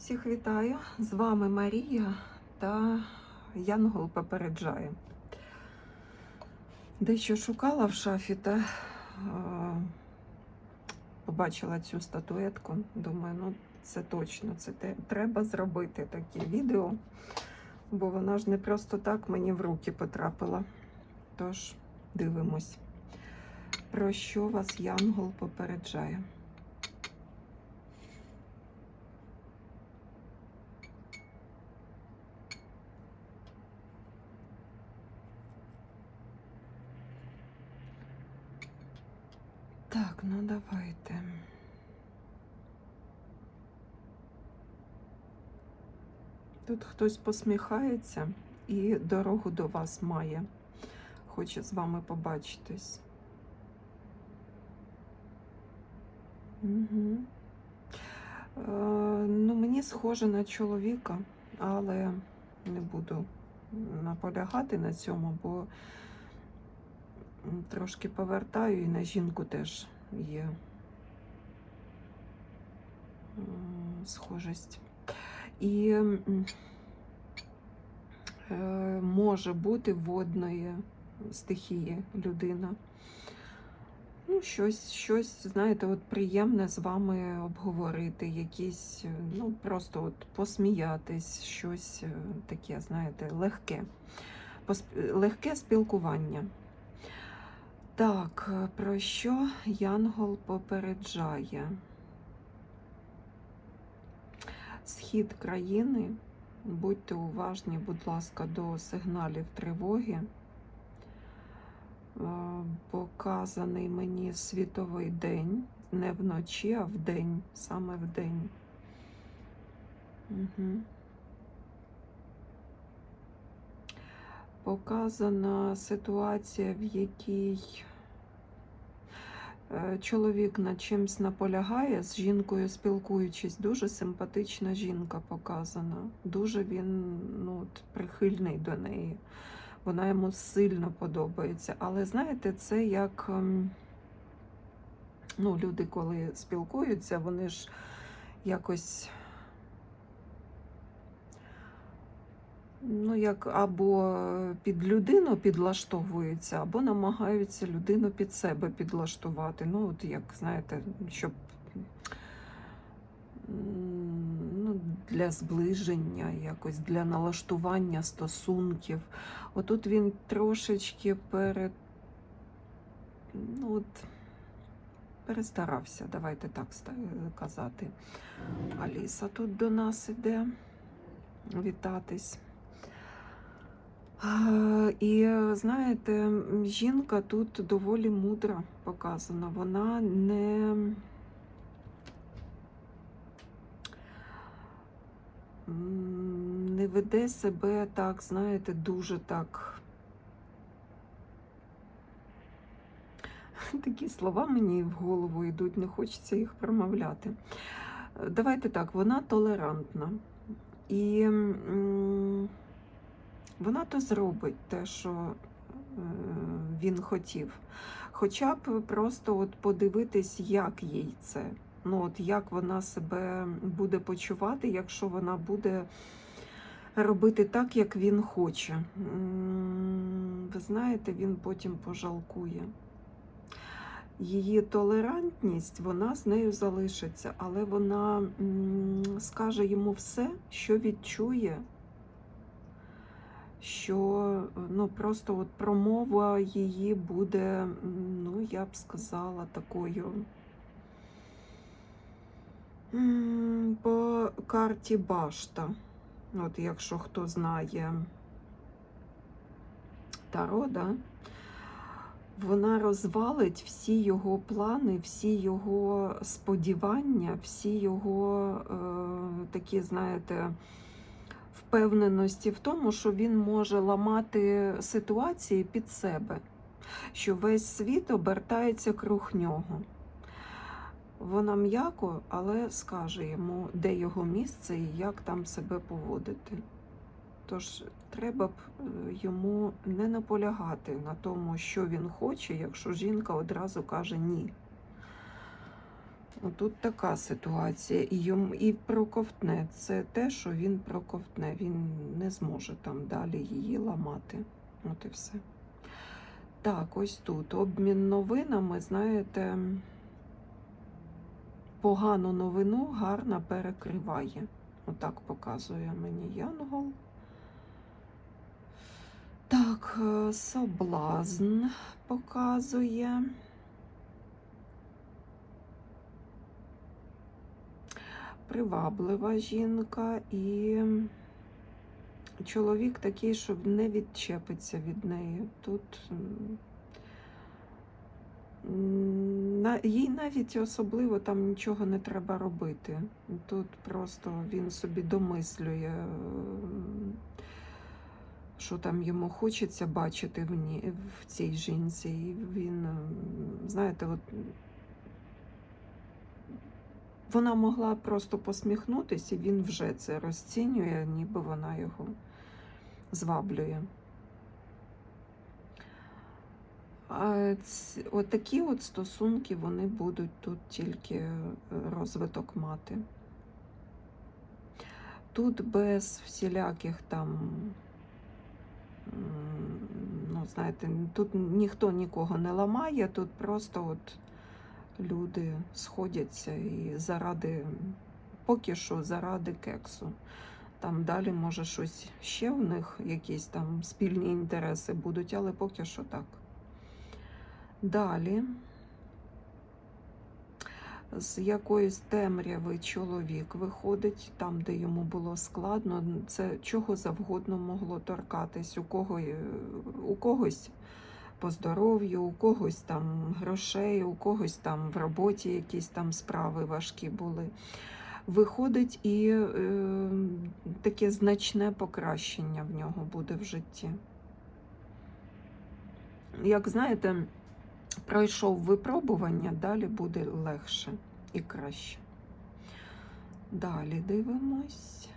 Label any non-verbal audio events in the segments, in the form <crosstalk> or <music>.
Всіх вітаю! З вами Марія та Янгол попереджає. Дещо шукала в шафі та е, побачила цю статуетку. Думаю, ну це точно, це те, треба зробити таке відео, бо вона ж не просто так мені в руки потрапила. Тож дивимось, про що вас Янгол попереджає. Так, ну давайте. Тут хтось посміхається і дорогу до вас має. Хоче з вами побачитись. Угу. Е, ну, мені схоже на чоловіка, але не буду наполягати на цьому, бо трошки повертаю і на жінку теж є м, схожість. І е, може бути водної стихії людина. Ну, щось, щось, знаєте, от приємне з вами обговорити, якісь, е, ну, просто от посміятись, щось е, таке, знаєте, легке. Легке спілкування. Так, е, про що Янгол попереджає? Схід країни. Будьте уважні, будь ласка, до сигналів тривоги. Е, Показаний мені світовий день, не вночі, а вдень, саме вдень. Угу. Показана ситуація, в якій е, чоловік над чимсь наполягає, з жінкою спілкуючись, дуже симпатична жінка показана. Дуже він ну, прихильний до неї. Вона йому сильно подобається. Але знаєте, це як ем, ну, люди, коли спілкуються, вони ж якось. Ну, як або під людину підлаштовуються, або намагаються людину під себе підлаштувати. Ну, от як знаєте, щоб ну, для зближення, якось для налаштування стосунків. Отут він трошечки перед, ну, от, перестарався, давайте так казати. Аліса тут до нас іде вітатись. І е, знаєте, жінка тут доволі мудра показана. Вона не, не веде себе так, знаєте, дуже так. <laughs> Такі слова мені в голову йдуть, не хочеться їх промовляти. Давайте так, вона толерантна. І вона то зробить те, що е, він хотів. Хоча б просто от подивитись, як їй це. Ну, от як вона себе буде почувати, якщо вона буде робити так, як він хоче. Ви знаєте, він потім пожалкує. Її толерантність, вона з нею залишиться, але вона скаже йому все, що відчує, що ну, просто от промова її буде, ну, я б сказала, такою. По карті Башта. От якщо хто знає Таро, да? вона розвалить всі його плани, всі його сподівання, всі його е, такі, знаєте, впевненості в тому, що він може ламати ситуації під себе, що весь світ обертається круг нього. Вона м'яко, але скаже йому, де його місце і як там себе поводити. Тож треба б е, йому не наполягати на тому, що він хоче, якщо жінка одразу каже ні. Тут така ситуація. І, йому, і проковтне. Це те, що він проковтне. Він не зможе там далі її ламати. От і все. Так, ось тут. Обмін новинами, знаєте, погану новину гарно перекриває. Отак показує мені Янгол. Так, е, соблазн показує. Приваблива жінка і чоловік такий, що не відчепиться від неї. Тут їй навіть особливо там нічого не треба робити. Тут просто він собі домислює, що там йому хочеться бачити в, цій жінці. І він, знаєте, от вона могла просто посміхнутися, і він вже це розцінює, ніби вона його зваблює. А ц- от от стосунки вони будуть тут тільки е, розвиток мати. Тут без всіляких там, ну, знаєте, тут ніхто нікого не ламає, тут просто от люди сходяться і заради, поки що заради кексу. Там далі, може, щось ще в них, якісь там спільні інтереси будуть, але поки що так. Далі. З якоїсь темряви чоловік виходить там, де йому було складно. Це чого завгодно могло торкатись. У, кого, е, у когось по здоров'ю, у когось там грошей, у когось там в роботі якісь там справи важкі були. Виходить і е, таке значне покращення в нього буде в житті. Як знаєте, пройшов випробування, далі буде легше і краще. Далі дивимось.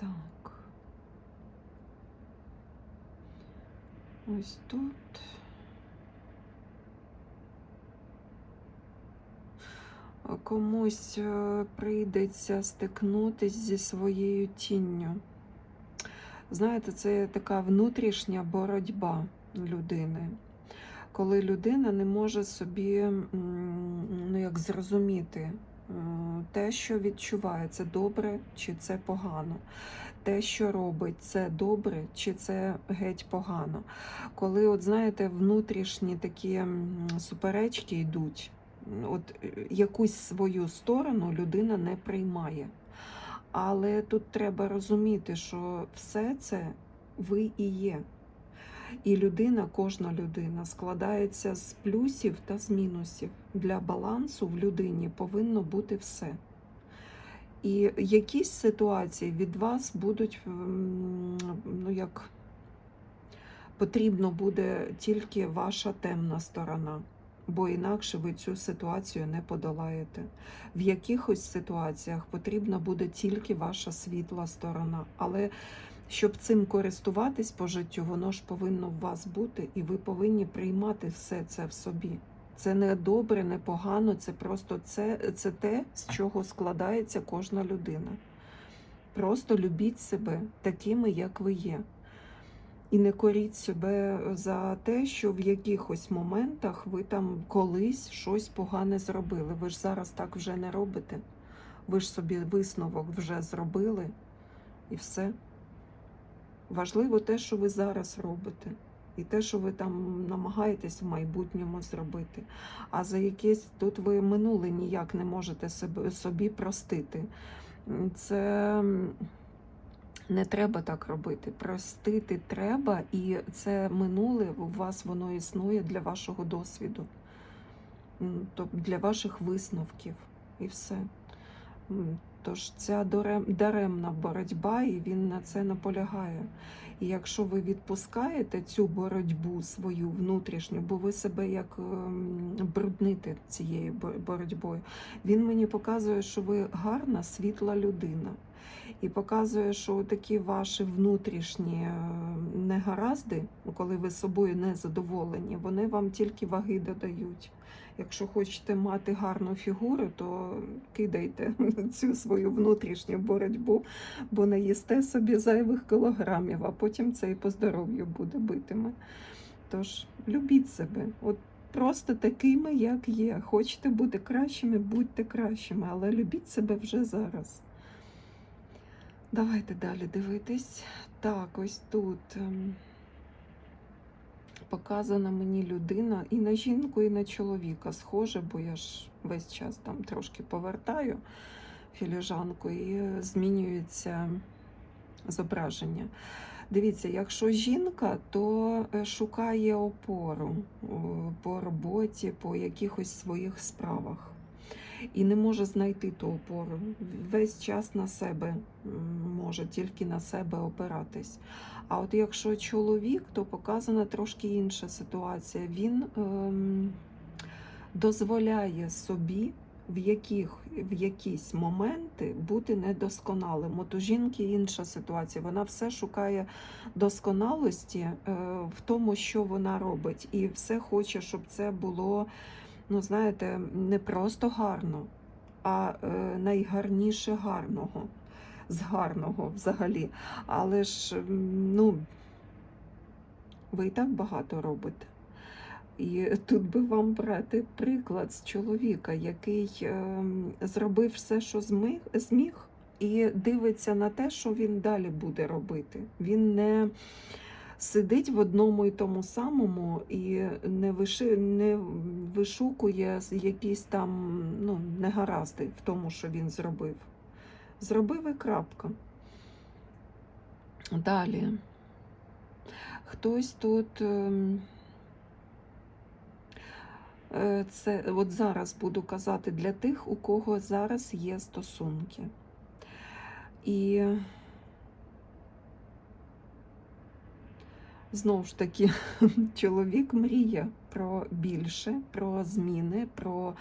Так. Ось тут. Комусь е, прийдеться стикнутись зі своєю тінню. Знаєте, це така внутрішня боротьба людини. Коли людина не може собі ну, як зрозуміти те, що відчуває, це добре чи це погано. Те, що робить, це добре чи це геть погано. Коли, от знаєте, внутрішні такі суперечки йдуть, от е, якусь свою сторону людина не приймає. Але тут треба розуміти, що все це ви і є. І людина, кожна людина складається з плюсів та з мінусів. Для балансу в людині повинно бути все. І якісь ситуації від вас будуть, ну як потрібно буде тільки ваша темна сторона, бо інакше ви цю ситуацію не подолаєте. В якихось ситуаціях потрібна буде тільки ваша світла сторона. Але щоб цим користуватись по життю, воно ж повинно в вас бути, і ви повинні приймати все це в собі. Це не добре, не погано, це просто це, це те, з чого складається кожна людина. Просто любіть себе такими, як ви є. І не коріть себе за те, що в якихось моментах ви там колись щось погане зробили. Ви ж зараз так вже не робите. Ви ж собі висновок вже зробили і все. Важливо те, що ви зараз робите, і те, що ви там намагаєтесь в майбутньому зробити. А за якесь тут ви минуле ніяк не можете собі простити. Це не треба так робити. Простити треба, і це минуле у вас воно існує для вашого досвіду, для ваших висновків і все. Тож ця дарем- даремна боротьба, і він на це наполягає. І якщо ви відпускаєте цю боротьбу свою внутрішню, бо ви себе як ем, брудните цією боротьбою, він мені показує, що ви гарна, світла людина. І показує, що такі ваші внутрішні е, негаразди, коли ви собою не задоволені, вони вам тільки ваги додають. Якщо хочете мати гарну фігуру, то кидайте <laughs> цю свою внутрішню боротьбу, бо не їсте собі зайвих кілограмів, а потім це і по здоров'ю буде битиме. Тож любіть себе, от просто такими, як є. Хочете бути кращими, будьте кращими, але любіть себе вже зараз. Давайте далі дивитись. Так, ось тут ем, показана мені людина і на жінку, і на чоловіка схоже, бо я ж весь час там трошки повертаю філіжанку і е, змінюється зображення. Дивіться, якщо жінка, то е, шукає опору по роботі, по якихось своїх справах. І не може знайти ту опору. Весь час на себе може тільки на себе опиратись. А от якщо чоловік, то показана трошки інша ситуація. Він ем, дозволяє собі в, яких, в якісь моменти бути недосконалим. От у жінки інша ситуація. Вона все шукає досконалості е, в тому, що вона робить, і все хоче, щоб це було, ну знаєте, не просто гарно, а е, найгарніше гарного. З гарного взагалі. Але ж, ну, ви і так багато робите. І тут би вам брати приклад з чоловіка, який ем, зробив все, що зміг, і дивиться на те, що він далі буде робити. Він не сидить в одному і тому самому і не, виши, не вишукує якісь там ну, негаразди в тому, що він зробив. Зробив і крапка. Далі. Хтось тут. Е, Це от зараз буду казати для тих, у кого зараз є стосунки. І знову ж таки, <laughs> чоловік мріє про більше, про зміни, про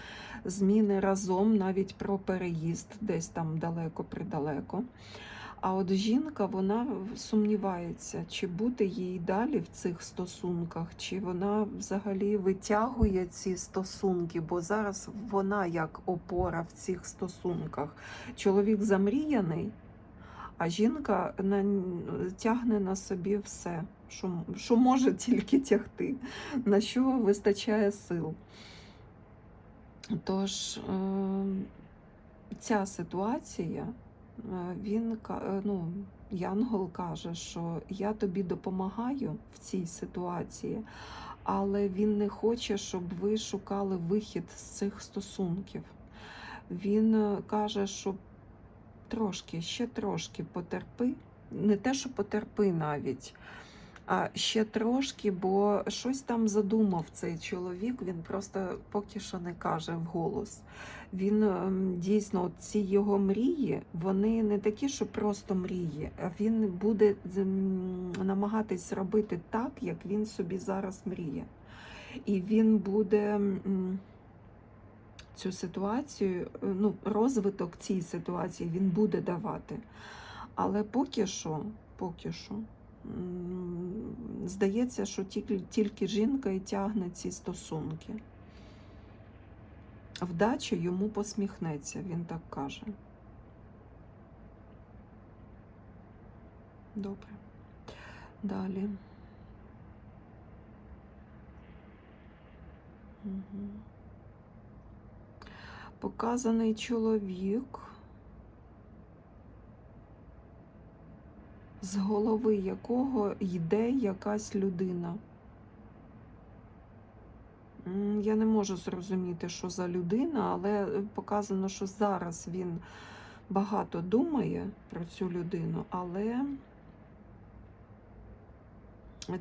зміни разом, навіть про переїзд десь там далеко-придалеко. А от жінка вона сумнівається, чи бути їй далі в цих стосунках, чи вона взагалі витягує ці стосунки, бо зараз вона як опора в цих стосунках. Чоловік замріяний, а жінка тягне на собі все, що, що може тільки тягти, на що вистачає сил. Тож е, ця ситуація. Е, він е, ну, Янгол каже, що я тобі допомагаю в цій ситуації, але він не хоче, щоб ви шукали вихід з цих стосунків. Він е, каже, що трошки, ще трошки потерпи, не те, що потерпи навіть. А ще трошки, бо щось там задумав цей чоловік. Він просто поки що не каже вголос. Він ем, дійсно, ці його мрії, вони не такі, що просто мрії, а він буде намагатись зробити так, як він собі зараз мріє. І він буде цю ситуацію, е, ну, розвиток цій ситуації він буде давати. Але поки що, поки що. Здається, що тільки жінка і тягне ці стосунки. Вдача йому посміхнеться, він так каже. Добре. Далі. Угу. Показаний чоловік. з голови якого йде якась людина. Я не можу зрозуміти, що за людина, але е, показано, що зараз він багато думає про цю людину, але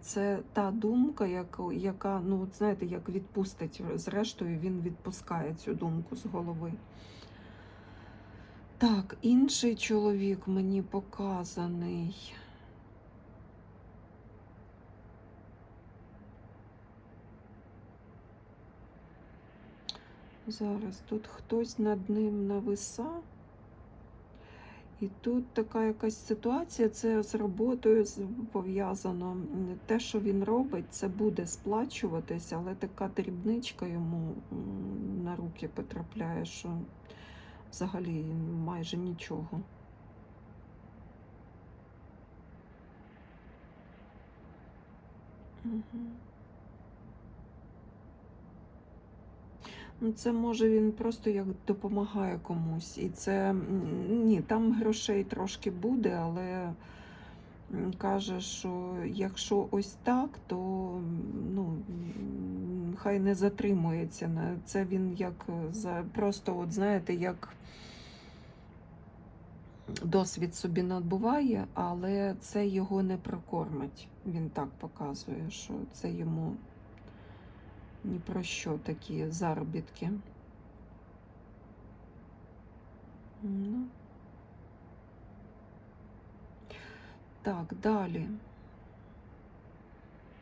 це та думка, яка, ну, знаєте, як відпустить, зрештою, він відпускає цю думку з голови. Так, інший чоловік мені показаний. Зараз тут хтось над ним нависа, І тут така якась ситуація, це з роботою пов'язано. Те, що він робить, це буде сплачуватися, але така дрібничка йому на руки потрапляє, що взагалі майже нічого. Мгм. Ну, це може він просто як допомагає комусь. І це ні, там грошей трошки буде, але каже, що якщо ось так, то ну, хай не затримується. Це він як е, за просто, от знаєте, як досвід собі набуває, але це його не прокормить. Він так показує, що це йому ні про що такі заробітки. Ну. Так, далі.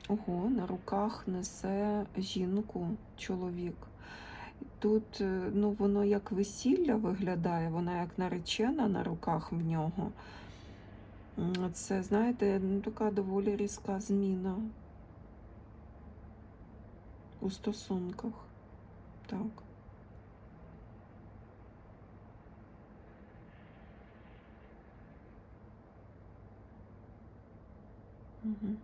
Ого, на руках несе жінку чоловік. Тут е, ну, воно як весілля виглядає, вона як наречена на руках в нього. Це, знаєте, ну, така доволі різка зміна у стосунках. Так. Угу.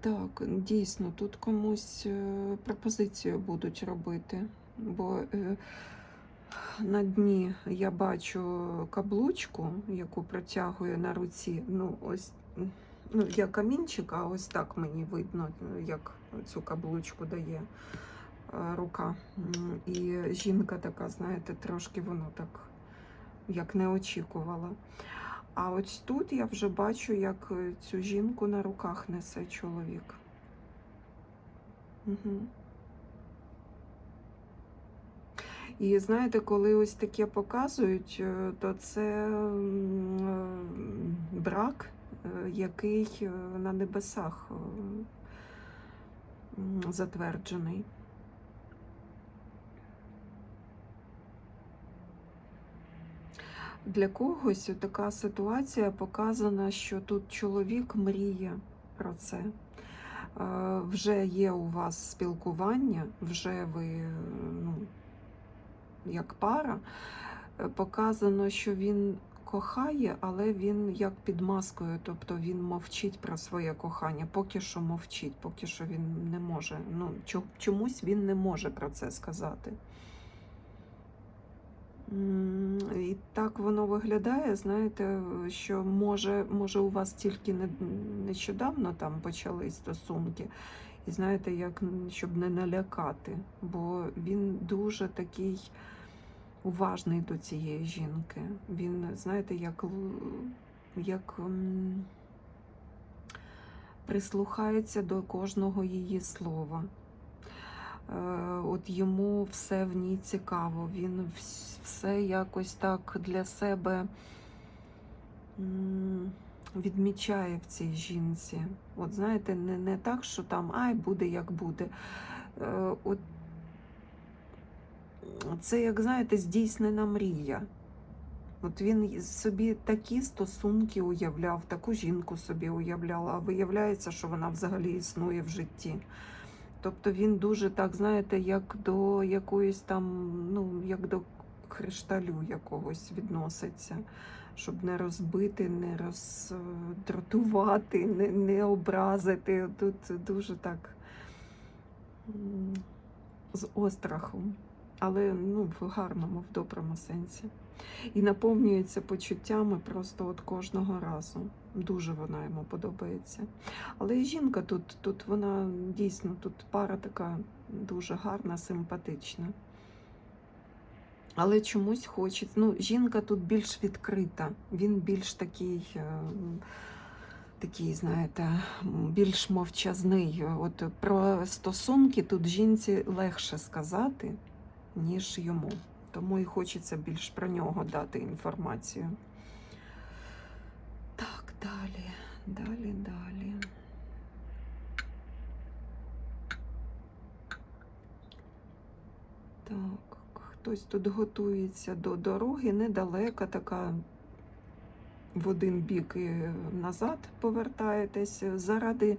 Так, дійсно, тут комусь е, пропозицію будуть робити, бо е, на дні я бачу каблучку, яку протягує на руці. Ну, ось ну, я камінчик, а ось так мені видно, як цю каблучку дає е, рука. І жінка така, знаєте, трошки воно так, як не очікувала. А ось тут я вже бачу, як цю жінку на руках несе чоловік. Угу. І знаєте, коли ось таке показують, е, то це е, брак, е, який на небесах затверджений. Для когось така ситуація показана, що тут чоловік мріє про це. Вже є у вас спілкування, вже ви ну, як пара. Е, Показано, що він кохає, але він як під маскою, тобто він мовчить про своє кохання. Поки що мовчить, поки що він не може. Ну, чомусь він не може про це сказати. І так воно виглядає, знаєте, що може, може у вас тільки не, нещодавно там почались стосунки, і знаєте, як щоб не налякати, бо він дуже такий уважний до цієї жінки. Він, знаєте, як, як прислухається до кожного її слова. Е, От йому все в ній цікаво, він все якось так для себе відмічає в цій жінці. От знаєте, не, не так, що там ай, буде як буде. Е, От це, як знаєте, здійснена мрія. От він собі такі стосунки уявляв, таку жінку собі уявляв, а виявляється, що вона взагалі існує в житті. Тобто він дуже так, знаєте, як до якоїсь там, ну, як до кришталю якогось відноситься, щоб не розбити, не роздратувати, не, не образити. Тут дуже так з острахом, але ну, в гарному, в доброму сенсі. І наповнюється почуттями просто от кожного разу. Дуже вона йому подобається. Але і жінка тут, тут вона дійсно, тут пара така дуже гарна, симпатична. Але чомусь хочеться. Ну, жінка тут більш відкрита, він більш такий, е, такий, знаєте, більш мовчазний. От про стосунки тут жінці легше сказати, ніж йому. Тому і хочеться більш про нього дати інформацію. Так, далі, Далі, далі. Так, хтось тут готується до дороги, недалека така в один бік і назад повертаєтесь заради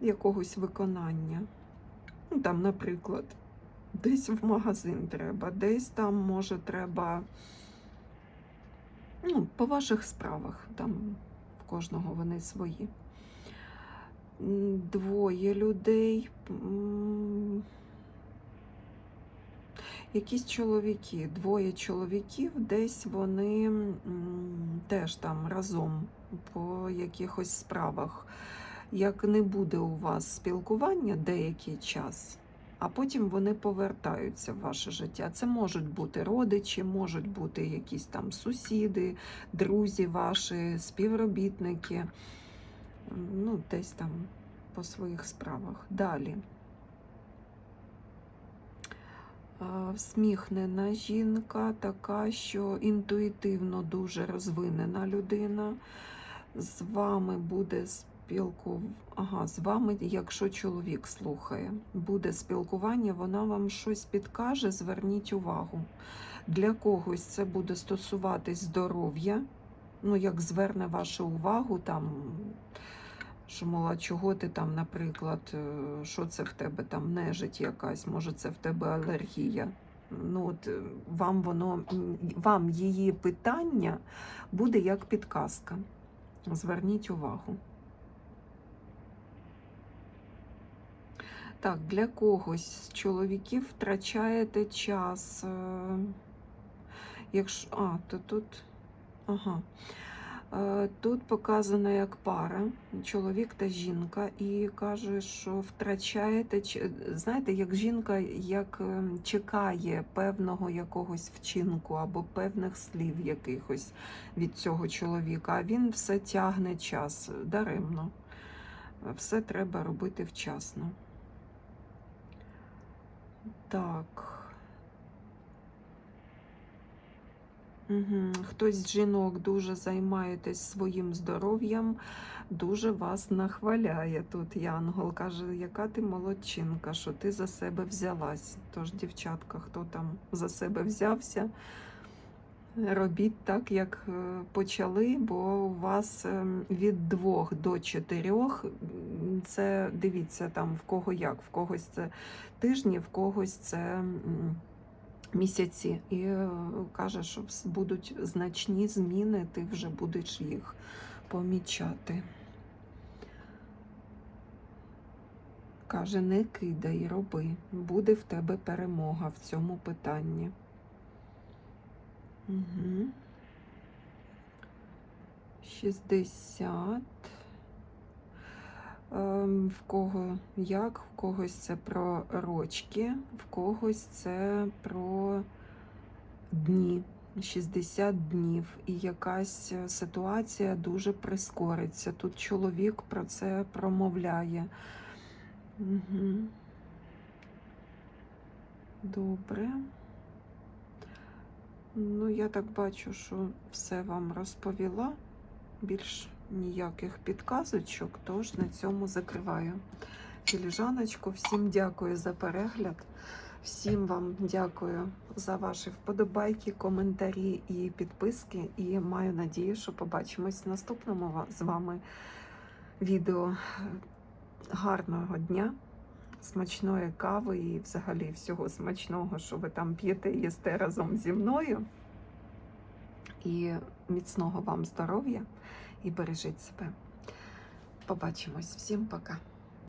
якогось виконання. Ну, там, наприклад, десь в магазин треба, десь там, може, треба ну, по ваших справах, там в кожного вони свої. Двоє людей. Якісь чоловіки, двоє чоловіків, десь вони теж там разом по якихось справах. Як не буде у вас спілкування деякий час, а потім вони повертаються в ваше життя. Це можуть бути родичі, можуть бути якісь там сусіди, друзі ваші, співробітники, ну, десь там по своїх справах. Далі. А, Всміхнена жінка, така, що інтуїтивно дуже розвинена людина. З вами буде спілку... Ага, з вами, якщо чоловік слухає, буде спілкування, вона вам щось підкаже, зверніть увагу. Для когось це буде стосуватись здоров'я. Ну, як зверне вашу увагу, там, що, мова, чого ти там, наприклад, е, що це в тебе там нежить якась, може це в тебе алергія. Ну, от е, вам воно, вам її питання буде як підказка. Зверніть увагу. Так, для когось з чоловіків втрачаєте час. е, Якщо. А, то тут. Ага. Е, Тут показано як пара, чоловік та жінка, і каже, що втрачаєте, знаєте, як жінка як е, чекає певного якогось вчинку або певних слів якихось від цього чоловіка, а він все тягне час даремно. Все треба робити вчасно. Так. Хтось з жінок дуже займаєтесь своїм здоров'ям, дуже вас нахваляє тут. Янгол каже, яка ти молодчинка, що ти за себе взялась. Тож, дівчатка, хто там за себе взявся, робіть так, як е, почали, бо у вас ем, від двох до чотирьох це дивіться там в кого як, в когось це тижні, в когось це. Місяці і е, каже, що будуть значні зміни, ти вже будеш їх помічати. Каже, не кидай, роби, буде в тебе перемога в цьому питанні. Угу. 60. Ем, В кого як, в когось це про рочки, в когось це про дні, 60 днів, і якась е, ситуація дуже прискориться. Тут чоловік про це промовляє. Угу. Добре. Ну, я так бачу, що все вам розповіла. Більш ніяких підказочок, тож на цьому закриваю філіжаночку. Всім дякую за перегляд. Всім вам дякую за ваші вподобайки, коментарі і підписки. І маю надію, що побачимось в наступному з вами відео. Гарного дня, смачної кави і взагалі всього смачного, що ви там п'єте їсте разом зі мною. І міцного вам здоров'я і бережіть себе. Побачимось. Всім пока.